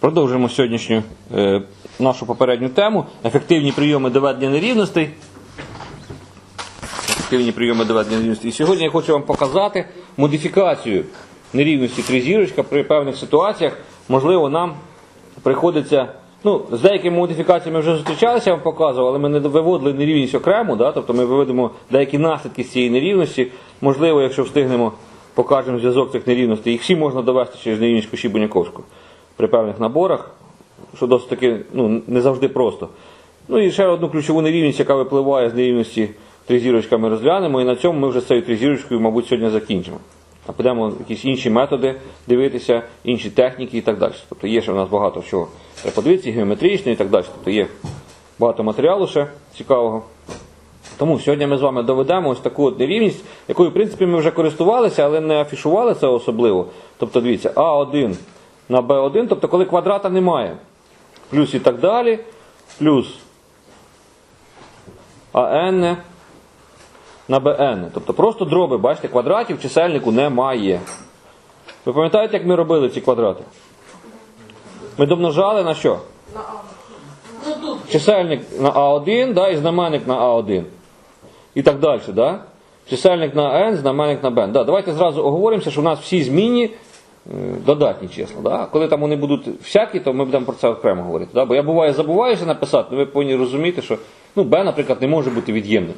Продовжуємо сьогоднішню е, нашу попередню тему. Ефективні прийоми доведення нерівностей. Ефективні прийоми доведення нерівностей. І сьогодні я хочу вам показати модифікацію нерівності тризірочка при певних ситуаціях. Можливо, нам приходиться. Ну, з деякими модифікаціями вже зустрічалися, я вам показував, але ми не виводили нерівність окремо, да? тобто ми виведемо деякі наслідки з цієї нерівності. Можливо, якщо встигнемо, покажемо зв'язок цих нерівностей. Їх всі можна довести через нерівність куші Буняковського при певних наборах, що досить таки ну, не завжди просто. Ну і ще одну ключову нерівність, яка випливає з нерівності тризірочка, ми розглянемо, і на цьому ми вже з цією тризірочкою, мабуть, сьогодні закінчимо. А підемо якісь інші методи дивитися, інші техніки і так далі. Тобто є ще в нас багато чого треба подивитися, геометрично і так далі. Тобто є багато матеріалу ще цікавого. Тому сьогодні ми з вами доведемо ось таку от нерівність, якою, в принципі, ми вже користувалися, але не афішували це особливо. Тобто, дивіться, А1 на Б1, тобто коли квадрата немає. Плюс і так далі, плюс АН на БН. Тобто просто дроби, бачите, квадратів чисельнику немає. Ви пам'ятаєте, як ми робили ці квадрати? Ми домножали на що? Чисельник на А1, да, і знаменник на А1. І так далі. Да? Чисельник на N, знаменник на Б. Да, давайте зразу оговоримося, що у нас всі змінні е, додатні числа. Да? Коли там вони будуть всякі, то ми будемо про це окремо говорити. Да? Бо я буває забуваюся написати, але ви повинні розуміти, що ну, Б, наприклад, не може бути від'ємним.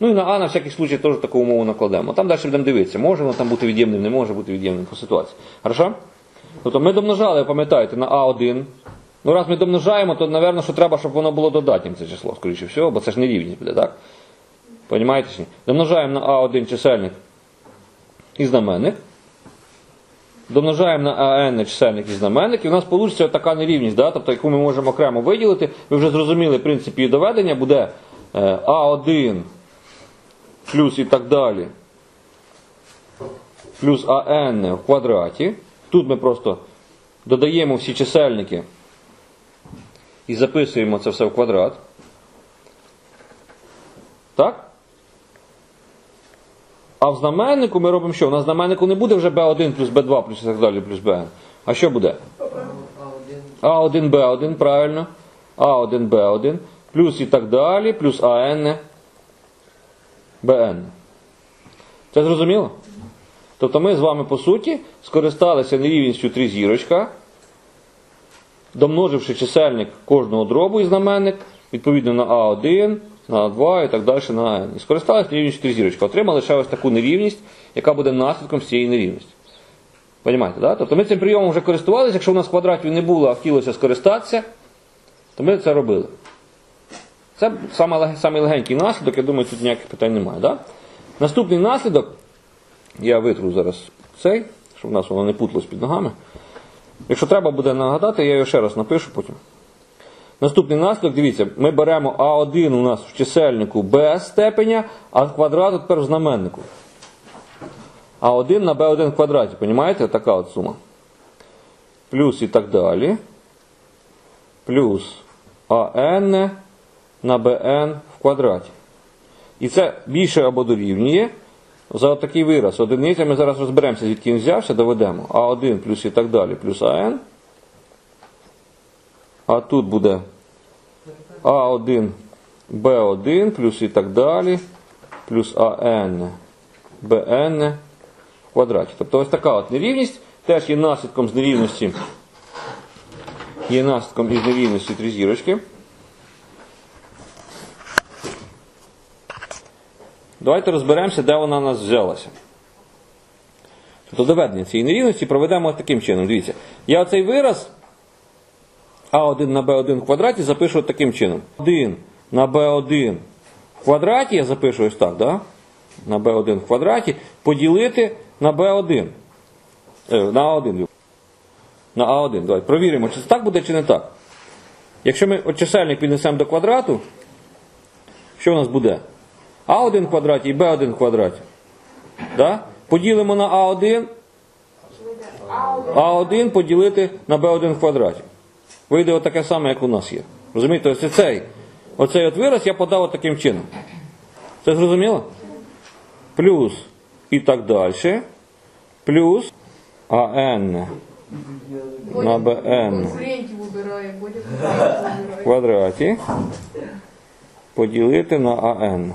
Ну і на А на всякий случай теж таку умову накладемо. Там далі будемо дивитися, може воно там бути від'ємним, не може бути від'ємним по ситуації. Хорошо? Тобто ми домножали, пам'ятаєте, на А1. Ну, раз ми домножаємо, то, напевно, що треба, щоб воно було додатнім це число, скоріше всього, бо це ж не рівність буде, так? Понімаєте? Домножаємо на А1 чисельник і знаменник. Домножаємо на АН чисельник і знаменник, і у нас вийде така нерівність, да? тобто, яку ми можемо окремо виділити. Ви вже зрозуміли принцип її доведення, буде е, А1 плюс і так далі. Плюс АН в квадраті. Тут ми просто додаємо всі чисельники і записуємо це все в квадрат. Так? А в знаменнику ми робимо що? У нас в знаменнику не буде вже b1 плюс b2 плюс і так далі плюс bn. А що буде? А1 b1, правильно. А1 b1 плюс і так далі, плюс АН bn. Це зрозуміло? Тобто ми з вами, по суті, скористалися нерівністю 3 зірочка, домноживши чисельник кожного дробу і знаменник, відповідно на А1, на А2 і так далі на АН. І скористалися нерівністю 3 зірочка. Отримали ще ось таку нерівність, яка буде наслідком цієї нерівності. Понімаєте, да? Тобто ми цим прийомом вже користувалися, якщо у нас квадратів не було, а хотілося скористатися, то ми це робили. Це саме легенький наслідок, я думаю, тут ніяких питань немає. Да? Наступний наслідок. Я витру зараз цей, щоб в нас воно не путлось під ногами. Якщо треба буде нагадати, я його ще раз напишу потім. Наступний наслідок, дивіться, ми беремо А1 у нас в чисельнику без степеня, а квадрат тепер в знаменнику. А1 на Б1 в квадраті, розумієте? Така от сума. Плюс і так далі. Плюс АН на БН в квадраті. І це більше або дорівнює. За такий вираз одиниця ми зараз розберемося, звідки він взявся, доведемо. А1 плюс і так далі, плюс АН. А тут буде А1, Б1 плюс і так далі, плюс АН, БН в квадраті. Тобто ось така от нерівність теж є наслідком з нерівності. Є наслідком із нерівності три зірочки. Давайте розберемося, де вона у нас взялася. Тобто доведення цієї нерівності проведемо таким чином. Дивіться, я оцей вираз А1 на Б1 в квадраті запишу таким чином. 1 на Б1 в квадраті я запишу ось так, да? на Б1 в квадраті, поділити на Б1. Е, на А1. На А1. Давай провіримо, чи це так буде, чи не так. Якщо ми чисельник піднесемо до квадрату, що у нас буде? А1 в квадраті і Б1 в квадраті. Да? Поділимо на А1. А1 поділити на Б1 в квадраті. Вийде отаке саме, як у нас є. Розумієте, ось цей, оцей от вираз я подав таким чином. Це зрозуміло? Плюс і так далі. Плюс АН на конкурентів в квадраті поділити на АН.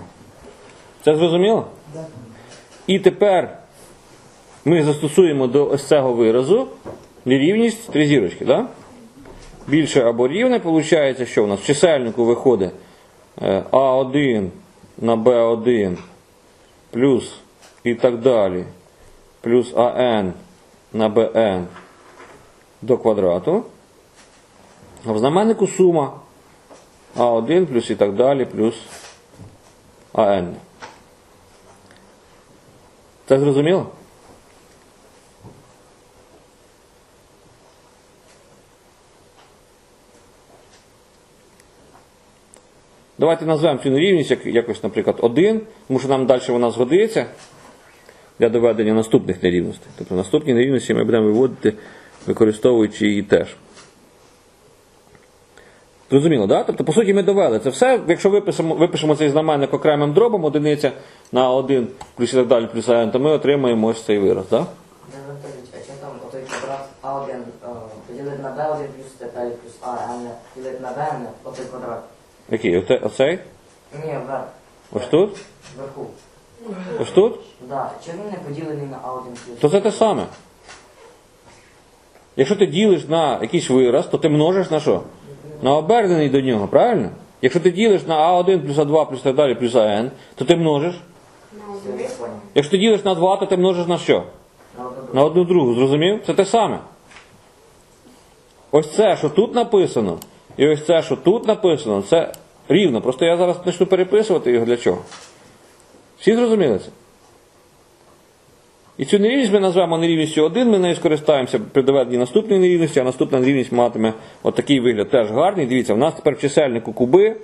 Це зрозуміло? І тепер ми застосуємо до ось цього виразу нерівність три зірочки. Да? Більше або рівне, виходить, що у нас в чисельнику виходить е, А1 на Б1 плюс і так далі, плюс АН на БН до квадрату. А в знаменнику сума А1 плюс і так далі, плюс АН. Це зрозуміло? Давайте назвемо цю нерівність як, якось, наприклад, 1, тому що нам далі вона згодиться для доведення наступних нерівностей. Тобто наступні нерівності ми будемо виводити, використовуючи її теж. Зрозуміло, да? Тобто, по суті, ми довели це все. Якщо випишемо, випишемо цей знаменник окремим дробом, одиниця на 1 плюс і так далі, плюс n, то ми отримаємо ось цей вираз. Да? А що там отой квадрат А1 е, поділити на Б1 плюс ТП плюс АН поділити на БН, отой квадрат? Який? Оце- Оцей? Ні, вверх, Ось тут? вверху. Ось тут? Да. Не поділений на А1 плюс? То це те саме. Якщо ти ділиш на якийсь вираз, то ти множиш на що? На обернений до нього, правильно? Якщо ти ділиш на А1 плюс А2 плюс так далі плюс АН, то ти множиш. Все, я понял. Якщо ти ділиш на 2, то ти множиш на що? На одну другу. На одну другу, зрозумів? Це те саме. Ось це, що тут написано, і ось це, що тут написано, це рівно. Просто я зараз почну переписувати його для чого. Всі зрозуміли це? І цю нерівність ми назвемо нерівністю 1, ми нею скористаємося при доведенні наступної нерівності, а наступна нерівність матиме отакий вигляд теж гарний. Дивіться, у нас тепер в чисельнику куби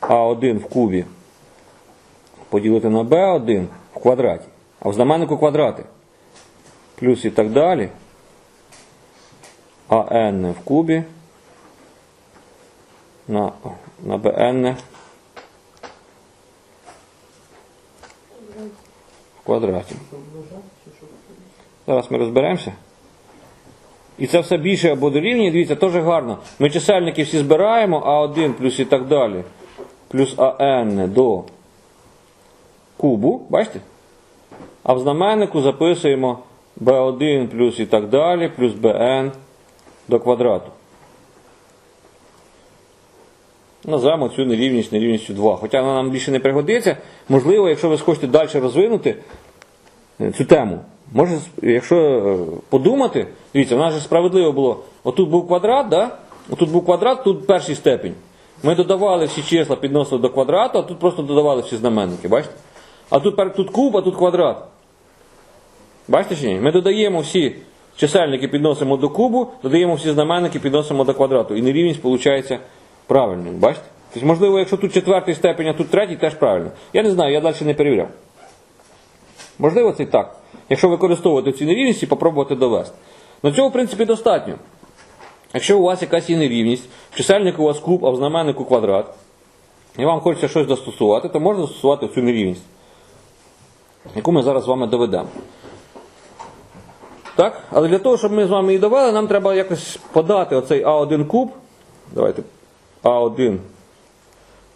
А1 в кубі поділити на Б1 в квадраті, а в знаменнику квадрати. Плюс і так далі. АН в кубі на, на БН в квадраті. Зараз ми розберемося. І це все більше або дорівнює, дивіться, теж гарно. Ми чисельники всі збираємо, А1 плюс і так далі, плюс АН до кубу, бачите? А в знаменнику записуємо b1 плюс і так далі, плюс bn до квадрату. Назвемо цю нерівність нерівністю 2. Хоча вона нам більше не пригодиться. Можливо, якщо ви схочете далі розвинути е, цю тему, може, якщо е, подумати, дивіться, у нас же справедливо було. Отут був квадрат, да? отут був квадрат, тут перший степінь. Ми додавали всі числа, підносили до квадрату, а тут просто додавали всі знаменники, бачите? А тут, тут куб, а тут квадрат. Бачите чи ні? Ми додаємо всі чисельники, підносимо до кубу, додаємо всі знаменники, підносимо до квадрату. І нерівність виходить правильною. Бачите? Тобто, можливо, якщо тут четвертий степень, а тут третій, теж правильно. Я не знаю, я далі не перевіряв. Можливо, це і так. Якщо використовувати ці нерівності, попробувати довести. На цього, в принципі, достатньо. Якщо у вас якась є нерівність, в чисельнику у вас куб, а в знаменнику квадрат, і вам хочеться щось застосувати, то можна застосувати цю нерівність, яку ми зараз з вами доведемо. Так? Але для того, щоб ми з вами її довели, нам треба якось подати оцей А1 куб. Давайте А1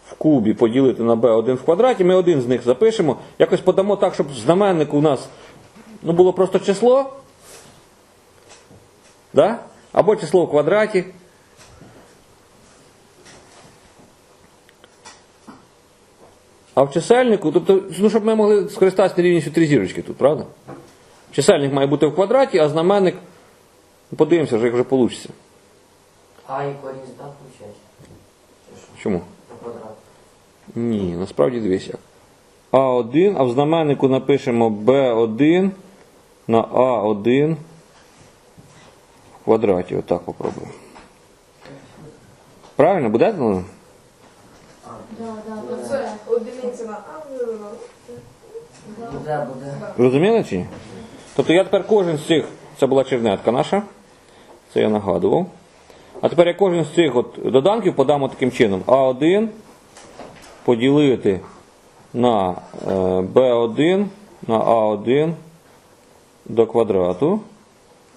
в кубі поділити на Б1 в квадраті. Ми один з них запишемо. Якось подамо так, щоб в знаменнику у нас ну, було просто число. Да? Або число в квадраті. А в чисельнику, тобто, ну, щоб ми могли скористатися нерівністю три зірочки тут, правда? Чисельник має бути в квадраті, а знаменник. Подивимося, вже, як вже вийде. А і корінь здав, виходить? Чому? Ні, насправді дивись. А1, а в знаменнику напишемо Б1 на А1 в квадраті. Отак попробуємо. Правильно, буде? Да, да, да. Це одиниця на А. Буде, буде. Зрозуміли чи ні? Тобто я тепер кожен з цих, це була чернетка наша, це я нагадував. А тепер я кожен з цих от доданків подам таким чином. А1 поділити на е, Б1 на А1 до квадрату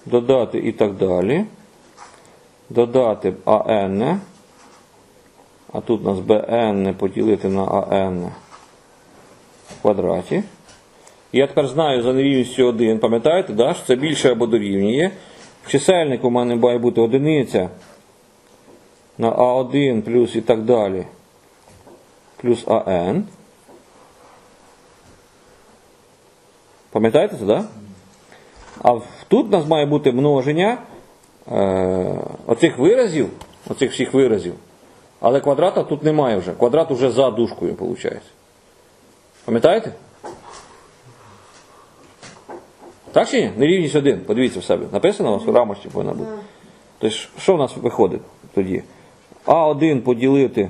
додати і так далі. Додати АН. А тут у нас БН поділити на АН в квадраті. Я тепер знаю за нерівністю 1, пам'ятаєте, да, що це більше або дорівнює. В чисельнику у мене має бути одиниця на А1 плюс і так далі. Плюс АН. Пам'ятаєте це, да? А тут у нас має бути множення е, оцих виразів, оцих всіх виразів. Але квадрата тут немає вже. Квадрат вже за дужкою, виходить. Пам'ятаєте? Так чи ні? Нерівність 1. Подивіться в себе. Написано у вас у рамочці повинна бути. Тобто, що в нас виходить тоді? А1 поділити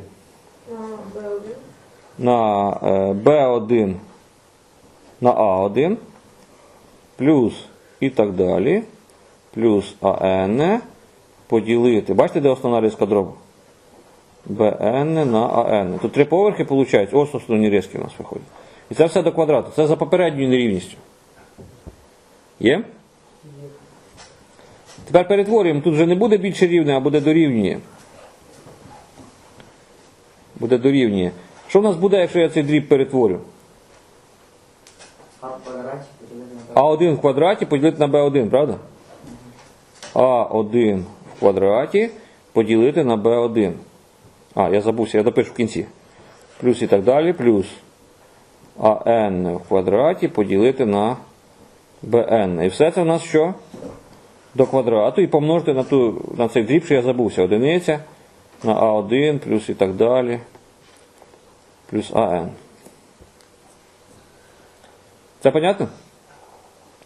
на е, Б1 на А1 плюс і так далі, плюс АН поділити. Бачите, де основна різка дробу? БН на АН. Тут три поверхи виходить, ось основні різки у нас виходять. І це все до квадрату. Це за попередньою нерівністю. Є? Тепер перетворюємо. Тут вже не буде більше рівне, а буде дорівнює. Буде дорівнює. Що в нас буде, якщо я цей дріб перетворю? А в квадраті поділити на Б. А1 в квадраті поділити на Б1, правда? А1 в квадраті поділити на Б1. А, я забувся, я допишу в кінці. Плюс і так далі, плюс АН в квадраті поділити на БН. І все це в нас що? До квадрату і помножити на, ту, на цей дріб, що я забувся. Одиниця на А1 плюс і так далі. Плюс АН. Це понятно?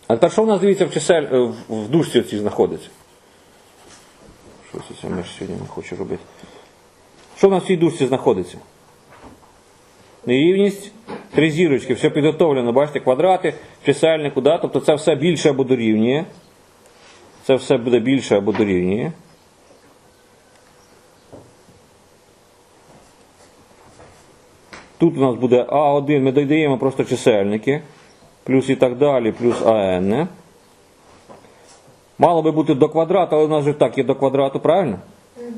А тепер що в нас дивіться в чисель е, в, дужці цій знаходиться? Щось ця миш сьогодні не хочу робити. Що в нас в цій дужці знаходиться? Нерівність, три зірочки, все підготовлено, бачите, квадрати, чисельнику, да? тобто це все більше або дорівнює. Це все буде більше або дорівнює. Тут у нас буде А1, ми додаємо просто чисельники, плюс і так далі, плюс АН. Мало би бути до квадрату, але у нас же так є до квадрату, правильно?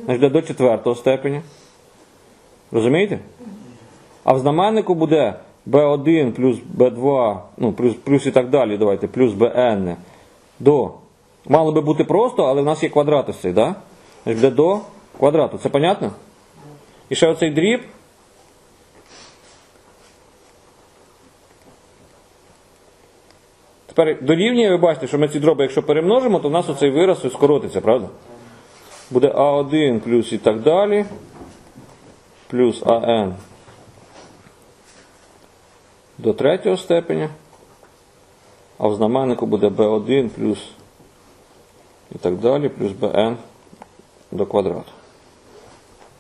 Значить, до четвертого степеня. Розумієте? А в знаменнику буде B1 плюс B2, ну, плюс, плюс і так далі, давайте, плюс BN до. Мало би бути просто, але в нас є квадрат ось цей, да? Значить, буде до квадрату. Це понятно? І ще оцей дріб. Тепер дорівнює, ви бачите, що ми ці дроби, якщо перемножимо, то в нас оцей вираз скоротиться, правда? Буде А1 плюс і так далі, плюс АН до третього степеня, а в знаменнику буде B1 плюс і так далі, плюс BN до квадрату.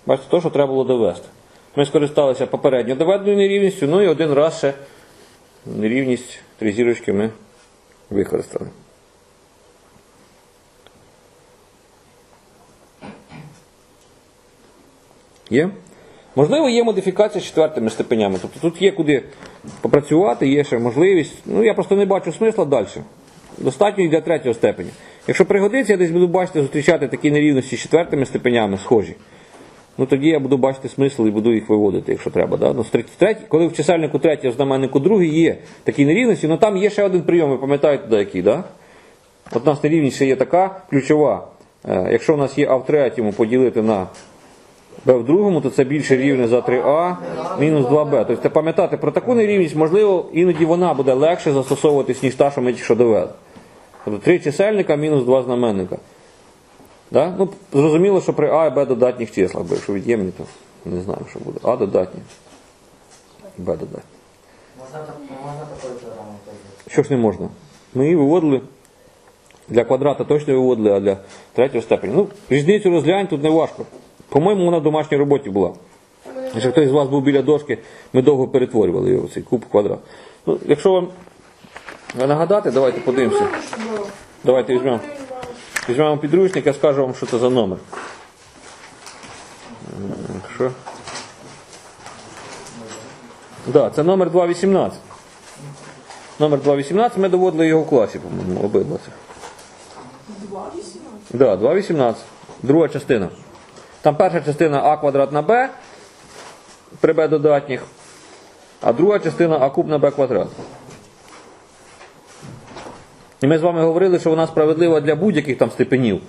Бачите, то, що треба було довести. Ми скористалися попередньо доведеною нерівністю, ну і один раз ще нерівність три зірочки ми використали. Є? Можливо, є модифікація з четвертими степенями. Тобто тут є куди попрацювати, є ще можливість. Ну, я просто не бачу смисла далі. Достатньо і для третього степеня. Якщо пригодиться, я десь буду бачити, зустрічати такі нерівності з четвертими степенями схожі. Ну тоді я буду бачити смисл і буду їх виводити, якщо треба. Да? Ну, треть- коли в чисельнику третій, знаменнику другий є такі нерівності, ну там є ще один прийом, ви пам'ятаєте, да, який, да? От у нас нерівність ще є така ключова. Е, Якщо у нас є А в третьому поділити на Б в другому, то це більше рівне за 3А мінус 2Б. Тобто пам'ятати про таку нерівність, можливо, іноді вона буде легше застосовуватись, ніж та, що ми тільки що довели. Тобто 3 чисельника мінус 2 знаменника. Да? Ну, зрозуміло, що при А і Б додатніх числах, бо якщо від'ємні, то не знаю, що буде. А додатні. Б додатні. Можна, такою теоремою? Що ж не можна? Ми її виводили. Для квадрата точно виводили, а для третього степеня. Ну, різницю розглянь тут не важко. По-моєму, вона в домашній роботі була. Якщо хтось з вас був біля дошки, ми довго перетворювали його, цей куб квадрат. Ну, якщо вам нагадати, давайте подивимося. Давайте візьмемо. Візьмемо підручник, я скажу вам, що це за номер. Що? Да, це номер 218. Номер 218, ми доводили його в класі, по-моєму, обидва цих. Да, 2,18. Друга частина. Там перша частина а квадрат на b при b додатніх, а друга частина а куб на b квадрат. І ми з вами говорили, що вона справедлива для будь-яких там степенів.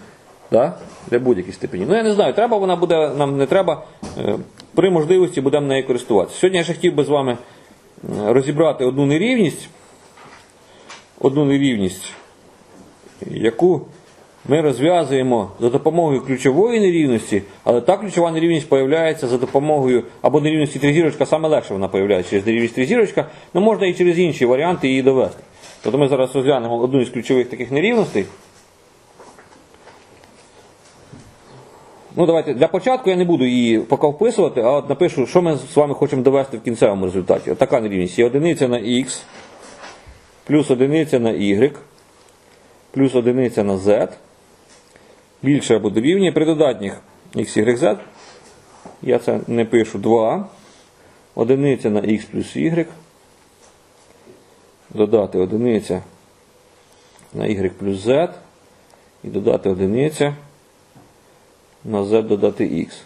Да? Для будь-яких степенів. Ну я не знаю, треба вона буде, нам не треба. Е, При можливості будемо нею користуватися. Сьогодні я ще хотів би з вами е, розібрати одну нерівність, одну нерівність, яку ми розв'язуємо за допомогою ключової нерівності, але та ключова нерівність появляється за допомогою або нерівності тризірочка, саме легше вона появляється через нерівність тризірочка, але можна і через інші варіанти її довести. Тобто ми зараз розглянемо одну із ключових таких нерівностей. Ну, давайте для початку я не буду її поки вписувати, а от напишу, що ми з вами хочемо довести в кінцевому результаті. От така нерівність. Є одиниця на х, плюс одиниця на y, плюс одиниця на z, більше або дорівнює при додатніх x, y, z. Я це не пишу 2. Одиниця на x плюс y. Додати одиниця на y плюс z. І додати одиниця на z додати x.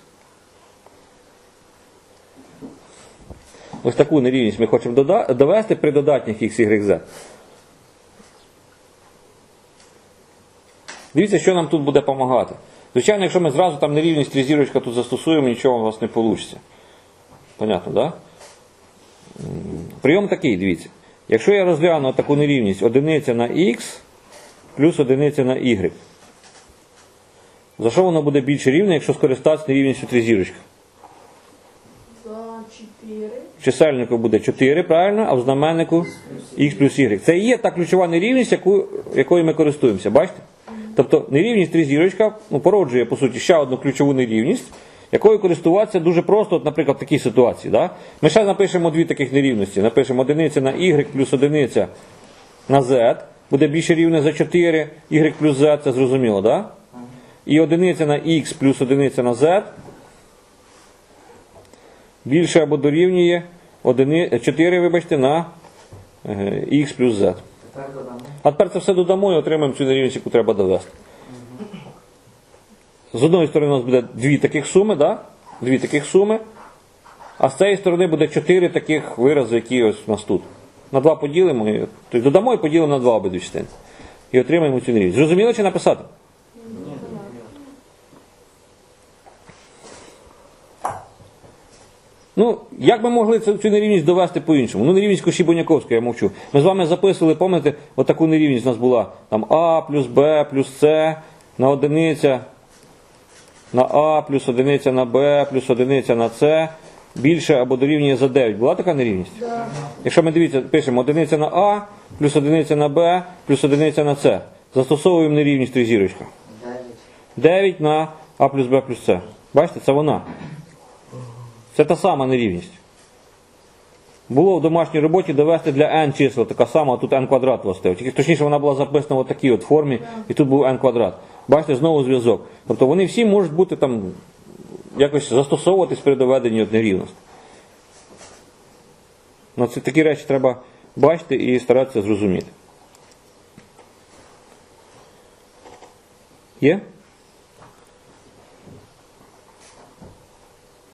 Ось таку нерівність ми хочемо довести при додатніх x, y, z. Дивіться, що нам тут буде допомагати. Звичайно, якщо ми зразу там нерівність тризірочка тут застосуємо, нічого у вас не вийде. Понятно, так? Да? Прийом такий, дивіться. Якщо я розгляну таку нерівність одиниця на x плюс одиниця на y. За що воно буде більше рівне, якщо скористатися нерівністю тризірочка? За 4. В чисельнику буде 4, правильно, а в знаменнику x плюс y. Це і є та ключова нерівність, яку, якою ми користуємося, бачите? Тобто нерівність тризірочка ну, породжує, по суті, ще одну ключову нерівність, якою користуватися дуже просто, от, наприклад, в такій ситуації. Да? Ми ще напишемо дві таких нерівності. Напишемо одиниця на y плюс одиниця на z, буде більше рівне за 4, y плюс z, це зрозуміло, да? І одиниця на x плюс одиниця на z більше або дорівнює 1, 4, вибачте, на е, x плюс z. А тепер це все додамо і отримаємо цю нерівність, яку треба довести. З одної сторони у нас буде дві таких суми, да? дві таких суми, а з цієї сторони буде чотири таких вирази, які ось у нас тут. На два поділимо, тобто додамо і поділимо на два обидві частини. І отримаємо цю нерівність. Зрозуміло чи написати? Ну, як ми могли цю, цю нерівність довести по-іншому? Ну, нерівність Коші-Боняковська, я мовчу. Ми з вами записували, пам'ятаєте, отаку нерівність у нас була там А плюс Б плюс С на одиниця на А плюс одиниця на Б плюс одиниця на С більше або дорівнює за 9. Була така нерівність? Да. Якщо ми дивіться, пишемо одиниця на А плюс одиниця на Б плюс одиниця на С. Застосовуємо нерівність три зірочка. 9 на А плюс Б плюс С. Бачите, це вона. Це та сама нерівність. Було в домашній роботі довести для n числа така сама, а тут n квадрат властив. Тільки точніше вона була записана в такій от формі, і тут був n квадрат. Бачите, знову зв'язок. Тобто вони всі можуть бути там якось застосовуватись при доведенні от нерівності. Ну, це такі речі треба бачити і старатися зрозуміти. Є?